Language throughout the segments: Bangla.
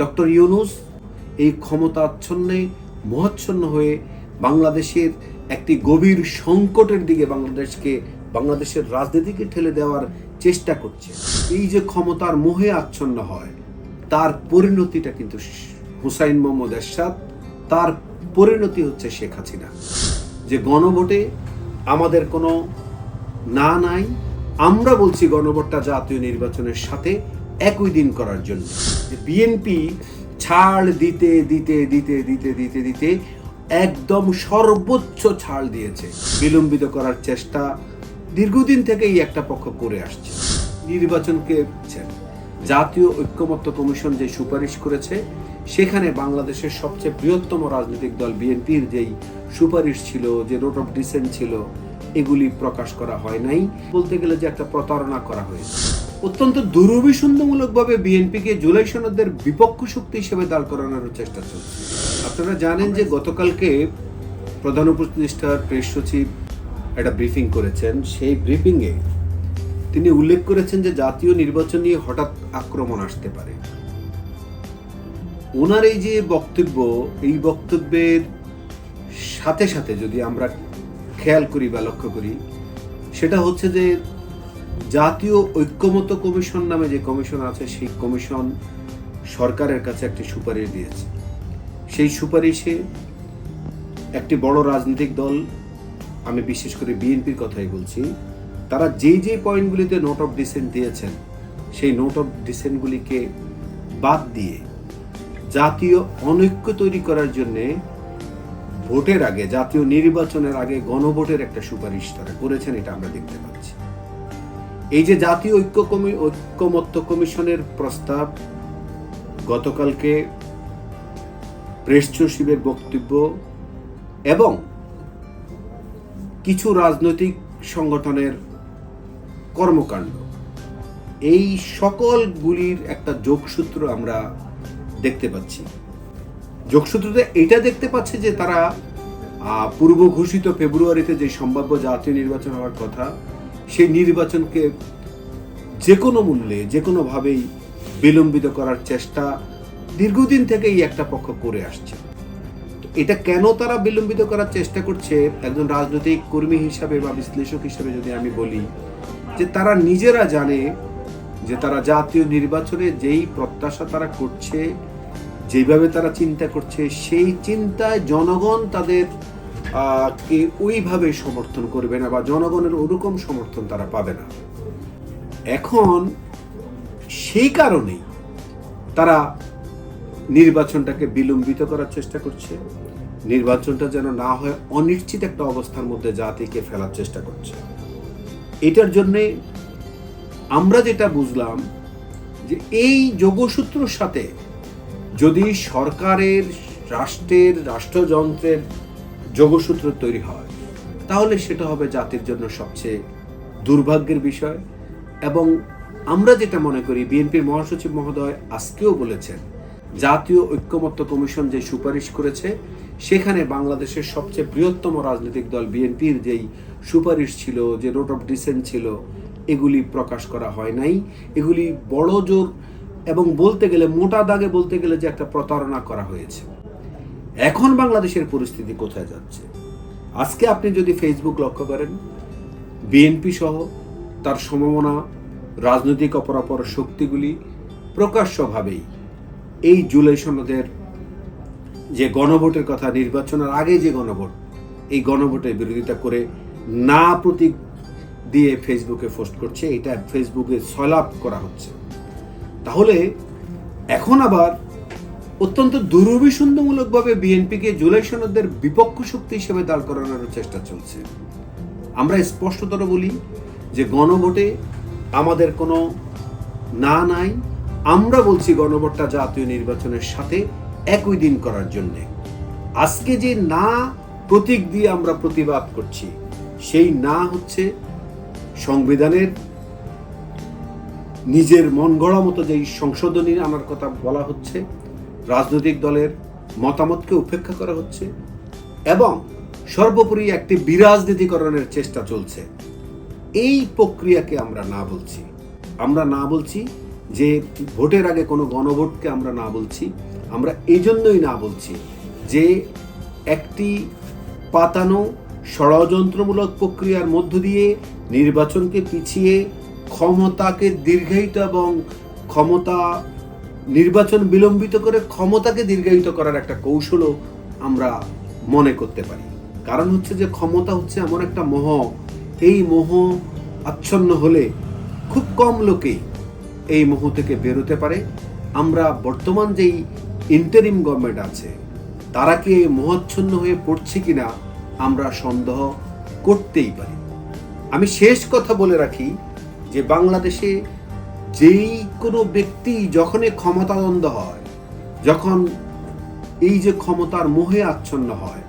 ডক্টর ইউনুস এই ক্ষমতাচ্ছন্নে, মহাচ্ছন্ন হয়ে বাংলাদেশের একটি গভীর সংকটের দিকে বাংলাদেশকে, বাংলাদেশের রাজনীতিকে ঠেলে দেওয়ার চেষ্টা করছে। এই যে ক্ষমতার মোহে আচ্ছন্ন হয়, তার পরিণতিটা কিন্তু হুসাইন মোহাম্মদ এরশাদ, তার পরিণতি হচ্ছে শেখ হাসিনা। যে গণভোটে আমাদের কোনো না নাই, আমরা বলছি গণভোটটা জাতীয় নির্বাচনের সাথে একই দিন করার জন্য। বিএনপি ছাড় দিতে দিতে দিতে দিতে দিতে দিতে একদম সর্বোচ্চ ছাড় দিয়েছে। বিলম্বিত করার চেষ্টা দীর্ঘদিন থেকেই একটা পক্ষ করে আসছে। নির্বাচনকে জাতীয় ঐক্যমত্য কমিশন যে সুপারিশ করেছে, সেখানে বাংলাদেশের সবচেয়ে বৃহত্তম রাজনৈতিক দল বিএনপির যেই সুপারিশ ছিল, যে রোট অফ ডিসেন্ট ছিল, এগুলি প্রকাশ করা হয় নাই। বলতে গেলে যে একটা প্রতারণা করা হয়েছে। অত্যন্ত দুরভিসন্ধিমূলকভাবে বিএনপিকে জুলাই সনদের বিপক্ষ শক্তি হিসেবে দাঁড় করানোর চেষ্টা চলছে। আপনারা জানেন যে গতকালকে প্রধান উপদেষ্টার প্রেস সচিব একটা ব্রিফিং করেছেন। সেই ব্রিফিংয়ে তিনি উল্লেখ করেছেন যে জাতীয় নির্বাচন নিয়ে হঠাৎ আক্রমণ আসতে পারে। ওনার এই যে বক্তব্য, এই বক্তব্যের সাথে সাথে যদি আমরা খেয়াল করি বা লক্ষ্য করি, সেটা হচ্ছে যে জাতীয় ঐক্যমত কমিশন নামে যে কমিশন আছে, সেই কমিশন সরকারের কাছে একটি সুপারিশ দিয়েছে। সেই সুপারিশে একটি বড় রাজনৈতিক দল, আমি বিশেষ করে বিএনপির কথাই বলছি, তারা যেই যে পয়েন্টগুলিতে নোট অফ ডিসেন্ট দিয়েছেন, সেই নোট অফ ডিসেন্টগুলিকে বাদ দিয়ে জাতীয় অনৈক্য তৈরি করার জন্যে ভোটের আগে, জাতীয় নির্বাচনের আগে গণভোটের একটা সুপারিশ তারা করেছেন, এটা আমরা দেখতে পাচ্ছি। এই যে জাতীয় ঐক্য কমি ঐক্যমত্য কমিশনের প্রস্তাব, গতকালকে প্রেস সচিবের বক্তব্য এবং কিছু রাজনৈতিক সংগঠনের কর্মকাণ্ড। এই সকলগুলির একটা যোগসূত্র আমরা দেখতে পাচ্ছি। যোগসূত্রতে এটা দেখতে পাচ্ছি যে তারা পূর্ব ঘোষিত ফেব্রুয়ারিতে যে সম্ভাব্য জাতীয় নির্বাচন হওয়ার কথা সেই নির্বাচনকে যে কোনো মূল্যে যে কোনোভাবেই বিলম্বিত করার চেষ্টা দীর্ঘদিন থেকেই একটা পক্ষ করে আসছে। এটা কেন তারা বিলম্বিত করার চেষ্টা করছে? একজন রাজনৈতিক কর্মী হিসাবে বা বিশ্লেষক হিসাবে যদি আমি বলি, যে তারা নিজেরা জানে যে তারা জাতীয় নির্বাচনে যেই প্রত্যাশা তারা করছে, যেভাবে তারা চিন্তা করছে, সেই চিন্তায় জনগণ তাদের কে ওইভাবে সমর্থন করবে না বা জনগণের ওরকম সমর্থন তারা পাবে না। এখন সেই কারণেই তারা নির্বাচনটাকে বিলম্বিত করার চেষ্টা করছে। নির্বাচনটা যেন না হয় অনিশ্চিত একটা অবস্থার মধ্যে জাতিকে ফেলার চেষ্টা করছে। এটার জন্যে আমরা যেটা বুঝলাম যে এই যোগসূত্রর সাথে যদি সরকারের, রাষ্ট্রের, রাষ্ট্রযন্ত্রের যোগসূত্র তৈরি হয়। তাহলে সেটা হবে জাতির জন্য সবচেয়ে দুর্ভাগ্যের বিষয় এবং আমরা যেটা মনে করি, বিএনপির মহাসচিব মহোদয় আজকেও বলেছেন, জাতীয় ঐক্যমত্য কমিশন যে সুপারিশ করেছে, সেখানে বাংলাদেশের সবচেয়ে বৃহত্তম রাজনৈতিক দল বিএনপির যেই সুপারিশ ছিল, যে রোট অফ ডিসেন্ট ছিল, এগুলি প্রকাশ করা হয় নাই। এগুলি বড় জোর এবং বলতে গেলে মোটা দাগে বলতে গেলে যে একটা প্রতারণা করা হয়েছে। এখন বাংলাদেশের পরিস্থিতি কোথায় যাচ্ছে? আজকে আপনি যদি ফেসবুক লক্ষ্য করেন বিএনপি সহ তার সমমনা রাজনৈতিক অপরাপর শক্তিগুলি প্রকাশ্যভাবেই এই জুলাই সনদের যে গণভোটের কথা, নির্বাচনের আগে যে গণভোট, এই গণভোটের বিরোধিতা করে না প্রতীক দিয়ে ফেসবুকে পোস্ট করছে, এটা ফেসবুকে সয়লাভ করা হচ্ছে। তাহলে এখন আবার অত্যন্ত দুরভিসন্ধিমূলকভাবে বিএনপিকে জুলাই সনদের বিপক্ষ শক্তি হিসেবে দাঁড় করানোর চেষ্টা চলছে। আমরা স্পষ্টতর বলি যে গণভোটে আমাদের কোনো না নাই, আমরা বলছি গণভোটটা জাতীয় নির্বাচনের সাথে একই দিন করার জন্য। আজকে যে না প্রতীক দিয়ে আমরা প্রতিবাদ করছি, সেই না হচ্ছে সংবিধানের নিজের মন গড়া মতো যেই সংশোধনী আনার কথা বলা হচ্ছে রাজনৈতিক দলের মতামতকে উপেক্ষা করা হচ্ছে এবং সর্বোপরি একটি বিরাজনীতিকরণের চেষ্টা চলছে। এই প্রক্রিয়াকে আমরা না বলছি। আমরা না বলছি যে ভোটের আগে কোনো গণভোটকে আমরা না বলছি। আমরা এই জন্যই না বলছি যে একটি পাতানো ষড়যন্ত্রমূলক প্রক্রিয়ার মধ্য দিয়ে নির্বাচনকে পিছিয়ে ক্ষমতাকে দীর্ঘায়িত এবং ক্ষমতা নির্বাচন বিলম্বিত করে ক্ষমতাকে দীর্ঘায়িত করার একটা কৌশলও আমরা মনে করতে পারি। কারণ হচ্ছে যে ক্ষমতা হচ্ছে এমন একটা মোহ। এই মোহ আচ্ছন্ন হলে খুব কম লোকেই এই মোহ থেকে বেরোতে পারে। আমরা বর্তমান যেই ইন্টারিম গভর্নমেন্ট আছে, তারা কি এই মোহাচ্ছন্ন হয়ে পড়ছে কিনা আমরা সন্দেহ করতেই পারি। আমি শেষ কথা বলে রাখি যে বাংলাদেশে যেই কোনো ব্যক্তি যখনই ক্ষমতাদ্বন্দ্ব হয়, যখন এই যে ক্ষমতার মোহে আচ্ছন্ন হয়,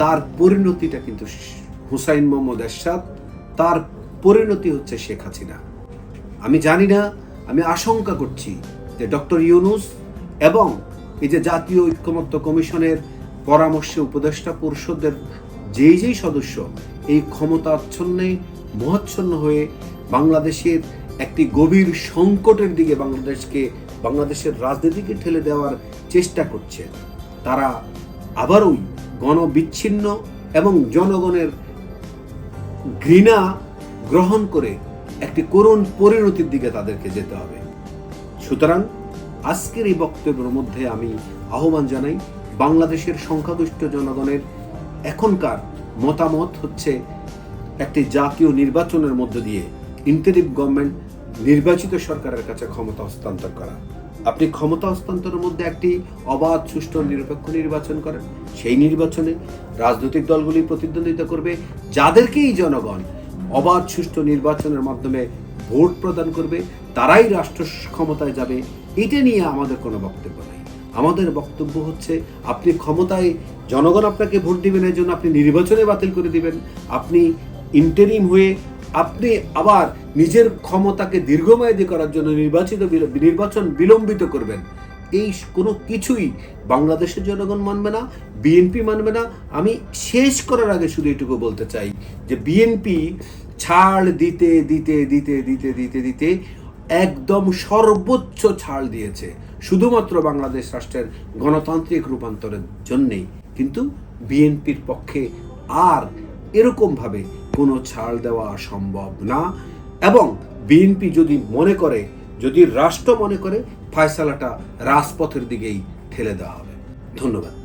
তার পরিণতিটা কিন্তু হুসাইন মোহাম্মদ এরশাদ, তার পরিণতি হচ্ছে শেখ হাসিনা। আমি জানি না, আমি আশঙ্কা করছি যে ডক্টর ইউনুস এবং এই যে জাতীয় ঐক্যমত্য কমিশনের পরামর্শে উপদেষ্টা পরিষদের যেই যেই সদস্য এই ক্ষমতাচ্ছন্নে মহাচ্ছন্ন হয়ে বাংলাদেশের একটি গভীর সংকটের দিকে বাংলাদেশকে, বাংলাদেশের রাজনীতিকে ঠেলে দেওয়ার চেষ্টা করছে। তারা আবারই গণবিচ্ছিন্ন এবং জনগণের ঘৃণা গ্রহণ করে একটি করুণ পরিণতির দিকে তাদেরকে যেতে হবে। সুতরাং আজকের এই বক্তব্যের মধ্যে আমি আহ্বান জানাই, বাংলাদেশের সংখ্যাগরিষ্ঠ জনগণের এখনকার মতামত হচ্ছে একটি জাতীয় নির্বাচনের মধ্য দিয়ে ইন্টারিম গভর্নমেন্ট নির্বাচিত সরকারের কাছে ক্ষমতা হস্তান্তর করা। আপনি ক্ষমতা হস্তান্তরের মধ্যে একটি অবাধ, সুষ্ঠু, নিরপেক্ষ নির্বাচন করেন। সেই নির্বাচনে রাজনৈতিক দলগুলি প্রতিদ্বন্দ্বিতা করবে। যাদেরকেই জনগণ অবাধ, সুষ্ঠু নির্বাচনের মাধ্যমে ভোট প্রদান করবে, তারাই রাষ্ট্র ক্ষমতায় যাবে, এটা নিয়ে আমাদের কোনো বক্তব্য নেই। আমাদের বক্তব্য হচ্ছে, আপনি ক্ষমতায়, জনগণ আপনাকে ভোট দিবেন এর জন্য আপনি নির্বাচনে বাতিল করে দিবেন। আপনি ইন্টারিম হয়ে আপনি আবার নিজের ক্ষমতাকে দীর্ঘমেয়াদী করার জন্য নির্বাচিত নির্বাচন বিলম্বিত করবেন। এই কোনো কিছুই বাংলাদেশের জনগণ মানবে না, বিএনপি মানবে না। আমি শেষ করার আগে শুধু এটুকু বলতে চাই যে বিএনপি ছাড় দিতে দিতে দিতে দিতে দিতে দিতে একদম সর্বোচ্চ ছাড় দিয়েছে। শুধুমাত্র বাংলাদেশ রাষ্ট্রের গণতান্ত্রিক রূপান্তরের জন্যেই। কিন্তু বিএনপির পক্ষে আর এরকমভাবে কোনো ছাড় দেওয়া সম্ভব না। এবং বিএনপি যদি মনে করে, যদি রাষ্ট্র মনে করে, ফয়সালাটা রাজপথের দিকেই ঠেলে দেওয়া হবে। ধন্যবাদ।